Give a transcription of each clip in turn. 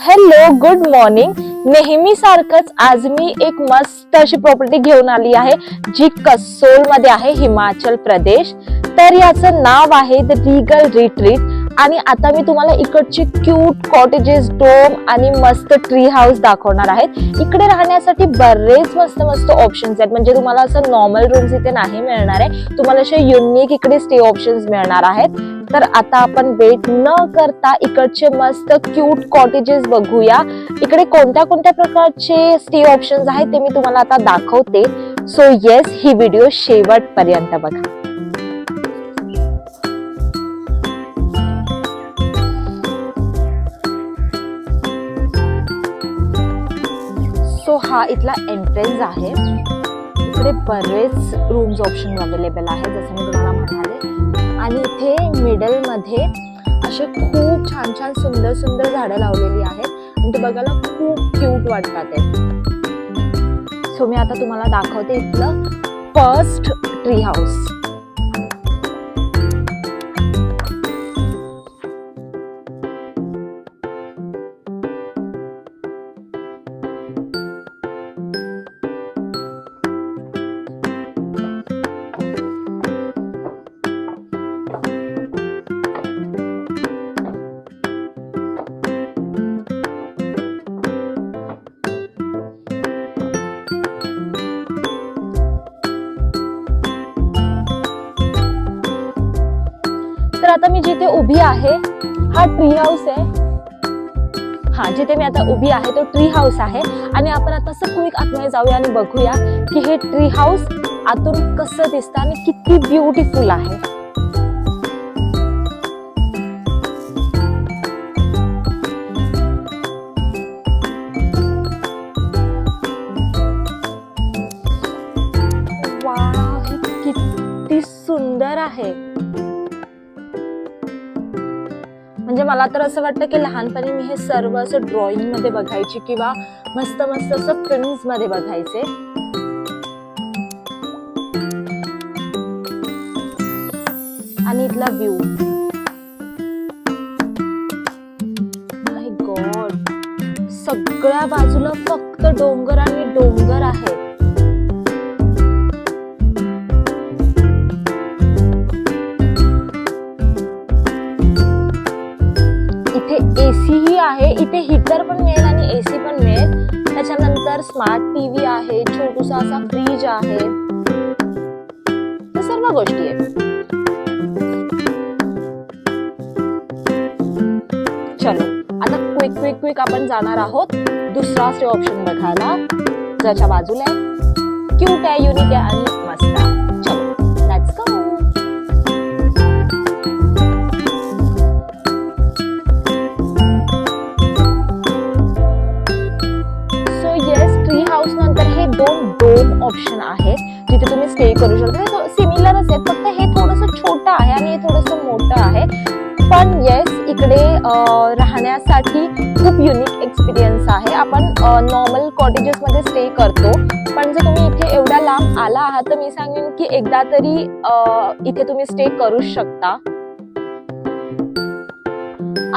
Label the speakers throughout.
Speaker 1: Hello good morning. नेहमी सारखंच आज मी एक मस्त अशी प्रॉपर्टी घेऊन आली आहे जी कसोलमध्ये आहे हिमाचल प्रदेश. तर याचं नाव आहे द रिगल रिट्रीट आणि आता मी तुम्हाला इकडचे क्यूट कॉटेजेस डोम आणि मस्त ट्री हाऊस दाखवणार आहेत. इकडे राहण्यासाठी बरेच मस्त मस्त ऑप्शन्स आहेत. म्हणजे तुम्हाला असं नॉर्मल रूम्स इथे नाही मिळणार आहे. तुम्हाला असे युनिक इकडे स्टे ऑप्शन्स मिळणार आहेत. तर आता आपण वेट न करता इकडचे मस्त क्यूट कॉटेजेस बघूया. इकडे कोणत्या कोणत्या प्रकारचे स्टे ऑप्शन्स आहेत ते मी तुम्हाला आता दाखवते. सो येस ही व्हिडिओ शेवटपर्यंत बघा. सो हा इथला एंट्रन्स आहे. इकडे बरेच रूम्स ऑप्शन अवेलेबल आहे जसं मी तुम्हाला म्हणाले. आणि इथे मिडलमध्ये असे खूप छान छान सुंदर सुंदर झाडं लावलेली आहेत. आणि ते बघायला खूप क्यूट वाटतात ते. सो मी आता तुम्हाला दाखवते इथलं फर्स्ट ट्री हाऊस आता मी जिथे उभी आहे हा ट्री हाऊस आहे. हा जिथे मी आता उभी आहे तो ट्री हाऊस आहे. आणि आपण आता असं क्विक आतमध्ये जाऊया आणि बघूया की हे ट्री हाऊस आतून कसं दिसतं आणि किती ब्युटिफुल आहे. किती सुंदर आहे. म्हणजे मला तर असं वाटतं की लहानपणी मी हे सर्व असं ड्रॉइंगमध्ये बघायची किंवा मस्त मस्त असं फिल्म्समध्ये बघायचे. आणि इथला व्ह्यू माय गॉड सगळ्या बाजूला फक्त डोंगर आणि डोंगर आहेत. सुंदर स्मार्ट टीव्ही आहे छोटूसा असा फ्रीज आहे. सर्व गोष्टी आहेत. चलो आता क्विक क्विक क्विक आपण जाणार आहोत दुसरा स्टे ऑप्शन बघायला. ज्याच्या बाजूला क्यूट आहे युनिक आहे आणि मस्त आहे. छोटं आणि हे थोडंसं मोठं आहे. पण येस इकडे राहण्यासाठी खूप युनिक एक्सपिरियन्स आहे. आपण नॉर्मल कॉटेजेस मध्ये स्टे करतो. पण जर तुम्ही इथे एवढ्या लांब आला आहात तर मी सांगेन की एकदा तरी इथे तुम्ही स्टे करू शकता.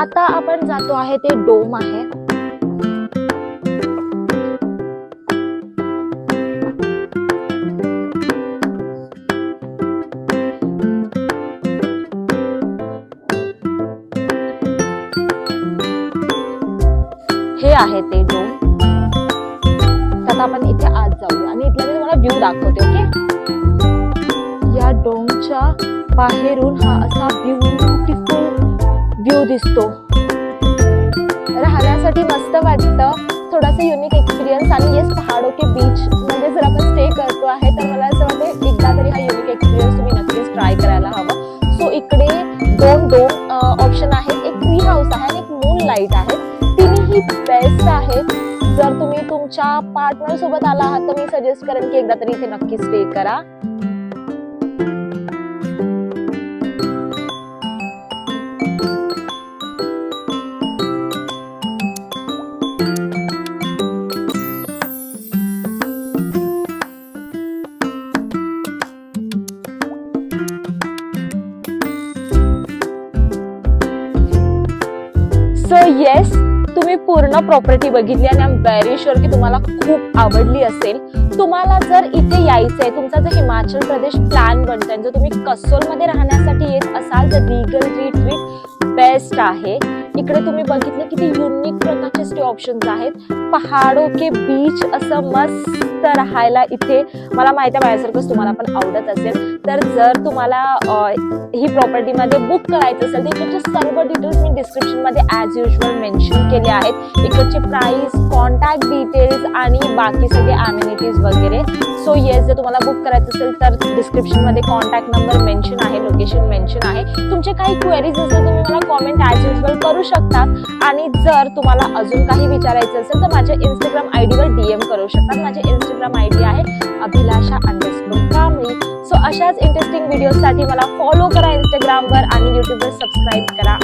Speaker 1: आता आपण जातो आहे ते डोम आहे. आहे ते डोम तर आता आपण इथे आत जाऊया. आणि इथला मी तुम्हाला व्ह्यू दाखवते ओके या डोमच्या बाहेरून हा असा ब्युटिफुल व्ह्यू दिसतो. राहण्यासाठी मस्त वाटतं. थोडासा युनिक एक्सपिरियन्स आणि येस पहाडो के बीच मध्ये जर आपण स्टे करतो आहे तर मला असं वाटतं एकदा तरी हा युनिक एक्सपिरियन्स तुम्ही नक्कीच ट्राय करायला हवं. सो इकडे दोन दोन ऑप्शन आहेत. एक ट्री हाऊस आहे आणि एक मून लाइट आहे. तिन्ही बेस्ट आहेत. जर तुम्ही तुमच्या पार्टनर सोबत आला आहात तर मी सजेस्ट करेन की एकदा तरी इथे नक्की स्टे करा. सो येस तुम्ही पूर्ण प्रॉपर्टी बघितली आणि आय एम व्हेरी शुअर की तुम्हाला खूप आवडली असेल. तुम्हाला जर इथे यायचं आहे तुमचा जर हिमाचल प्रदेश प्लॅन बनतोय जर तुम्ही कसोलमध्ये राहण्यासाठी येत असाल तर रिगल रिट्रीट बेस्ट आहे. इकडे तुम्ही बघितलं किती युनिक प्रकारचे स्टे ऑप्शन्स आहेत. पहाडो के बीच असं मस्त राहायला इथे. मला माहिती आहे माझ्यासारखंच तुम्हाला पण आवडत असेल. तर जर तुम्हाला ही प्रॉपर्टी मध्ये बुक करायचं असेल तर इकडचे सर्व डिटेल्स मी डिस्क्रिप्शनमध्ये युजल मेन्शन केले आहेत. इकडचे प्राइस कॉन्टॅक्ट डिटेल्स आणि बाकी सगळे ॲम्युनिटीज वगैरे. सो येस जर तुम्हाला बुक करायचं असेल तर डिस्क्रिप्शनमध्ये कॉन्टॅक्ट नंबर मेन्शन आहे लोकेशन मेन्शन आहे. तुमचे काही क्वेरीज असेल तुम्ही मला कॉमेंट ॲज युजल करू शकतात आणि जर तुम्हाला अजून काही विचारायचं असेल तर माझ्या इंस्टाग्राम आय डीवर डीएम करू शकतात माझे इंस्टाग्राम आय डी आहे अभिलाषा अंडरस्कोर कांबळी. सो अशाच इंटरेस्टिंग व्हिडिओसाठी मला फॉलो करा इंस्टाग्रामवर आणि युट्यूबवर सबस्क्राईब करा.